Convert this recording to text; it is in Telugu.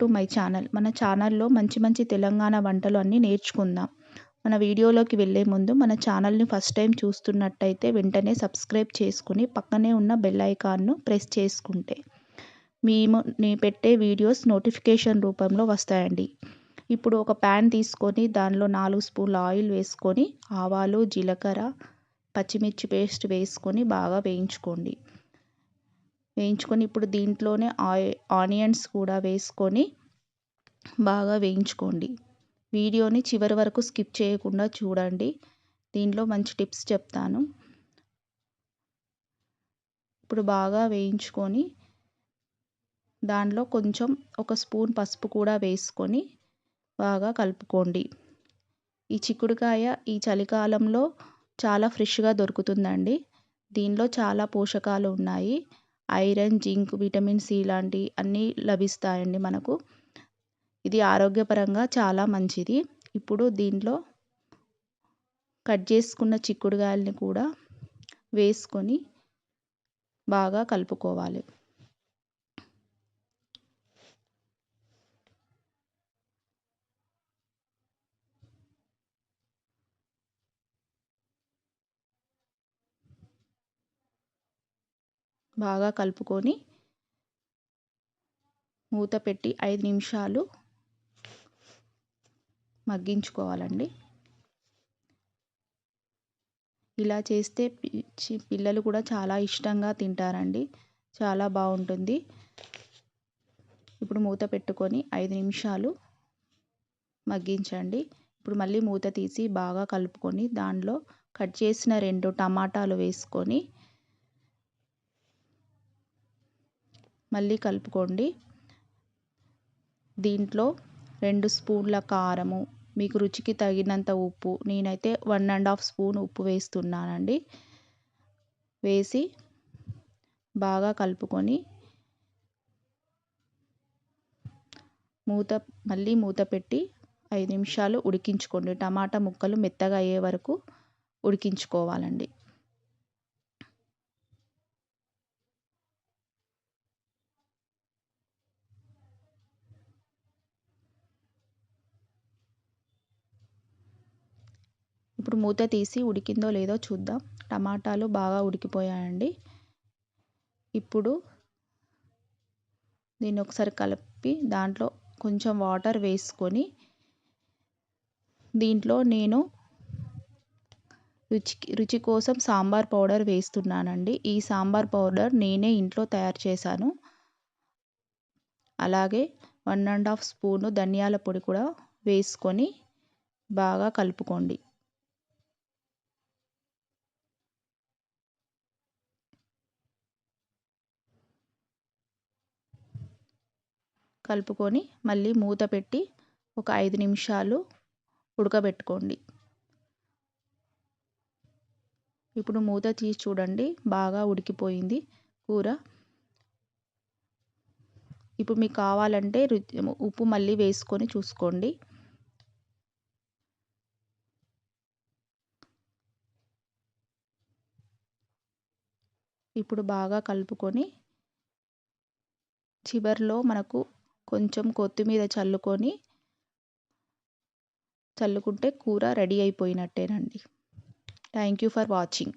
టు మై ఛానల్ మన ఛానల్లో మంచి మంచి తెలంగాణ వంటలు అన్నీ నేర్చుకుందాం. మన వీడియోలోకి వెళ్ళే ముందు మన ఛానల్ని ఫస్ట్ టైం చూస్తున్నట్టయితే వెంటనే సబ్స్క్రైబ్ చేసుకుని పక్కనే ఉన్న బెల్ ఐకాన్ను ప్రెస్ చేసుకుంటే మేము నేను పెట్టే వీడియోస్ నోటిఫికేషన్ రూపంలో వస్తాయండి. ఇప్పుడు ఒక ప్యాన్ తీసుకొని దానిలో నాలుగు స్పూన్ల ఆయిల్ వేసుకొని ఆవాలు జీలకర్ర పచ్చిమిర్చి పేస్ట్ వేసుకొని బాగా వేయించుకోండి. వేయించుకొని ఇప్పుడు దీంట్లోనే ఆనియన్స్ కూడా వేసుకొని బాగా వేయించుకోండి. వీడియోని చివరి వరకు స్కిప్ చేయకుండా చూడండి. దీంట్లో మంచి టిప్స్ చెప్తాను. ఇప్పుడు బాగా వేయించుకొని దానిలో కొంచెం ఒక స్పూన్ పసుపు కూడా వేసుకొని బాగా కలుపుకోండి. ఈ చిక్కుడుకాయ ఈ చలికాలంలో చాలా ఫ్రెష్గా దొరుకుతుందండి. దీనిలో చాలా పోషకాలు ఉన్నాయి. ఐరన్ జింక్ విటమిన్ సి లాంటి అన్నీ లభిస్తాయండి మనకు. ఇది ఆరోగ్యపరంగా చాలా మంచిది. ఇప్పుడు దీంట్లో కట్ చేసుకున్న చిక్కుడుకాయలని కూడా వేసుకొని బాగా కలుపుకోవాలి. బాగా కలుపుకొని మూత పెట్టి ఐదు నిమిషాలు మగ్గించుకోవాలండి. ఇలా చేస్తే పిల్లలు కూడా చాలా ఇష్టంగా తింటారండి. చాలా బాగుంటుంది. ఇప్పుడు మూత పెట్టుకొని ఐదు నిమిషాలు మగ్గించండి. ఇప్పుడు మళ్ళీ మూత తీసి బాగా కలుపుకొని దానిలో కట్ చేసిన రెండు టమాటాలు వేసుకొని మళ్ళీ కలుపుకోండి. దీంట్లో రెండు స్పూన్ల కారము మీకు రుచికి తగినంత ఉప్పు నేనైతే వన్ అండ్ హాఫ్ స్పూన్ ఉప్పు వేస్తున్నానండి. వేసి బాగా కలుపుకొని మూత మళ్ళీ మూత పెట్టి ఐదు నిమిషాలు ఉడికించుకోండి. టమాటా ముక్కలు మెత్తగా అయ్యే వరకు ఉడికించుకోవాలండి. ఇప్పుడు మూత తీసి ఉడికిందో లేదో చూద్దాం. టమాటాలు బాగా ఉడికిపోయాయండి. ఇప్పుడు దీన్ని ఒకసారి కలిపి దాంట్లో కొంచెం వాటర్ వేసుకొని దీంట్లో నేను రుచి రుచి కోసం సాంబార్ పౌడర్ వేస్తున్నానండి. ఈ సాంబార్ పౌడర్ నేనే ఇంట్లో తయారు చేశాను. అలాగే వన్ అండ్ హాఫ్ స్పూను ధనియాల పొడి కూడా వేసుకొని బాగా కలుపుకోండి. కలుపుకొని మళ్ళీ మూత పెట్టి ఒక ఐదు నిమిషాలు ఉడకబెట్టుకోండి. ఇప్పుడు మూత తీసి చూడండి బాగా ఉడికిపోయింది కూర. ఇప్పుడు మీకు కావాలంటే ఉప్పు మళ్ళీ వేసుకొని చూసుకోండి. ఇప్పుడు బాగా కలుపుకొని చివర్లో మనకు కొంచెం కొత్తిమీర చల్లుకొని చల్లుకుంటే కూర ready అయిపోయినట్టేనండి. Thank you for watching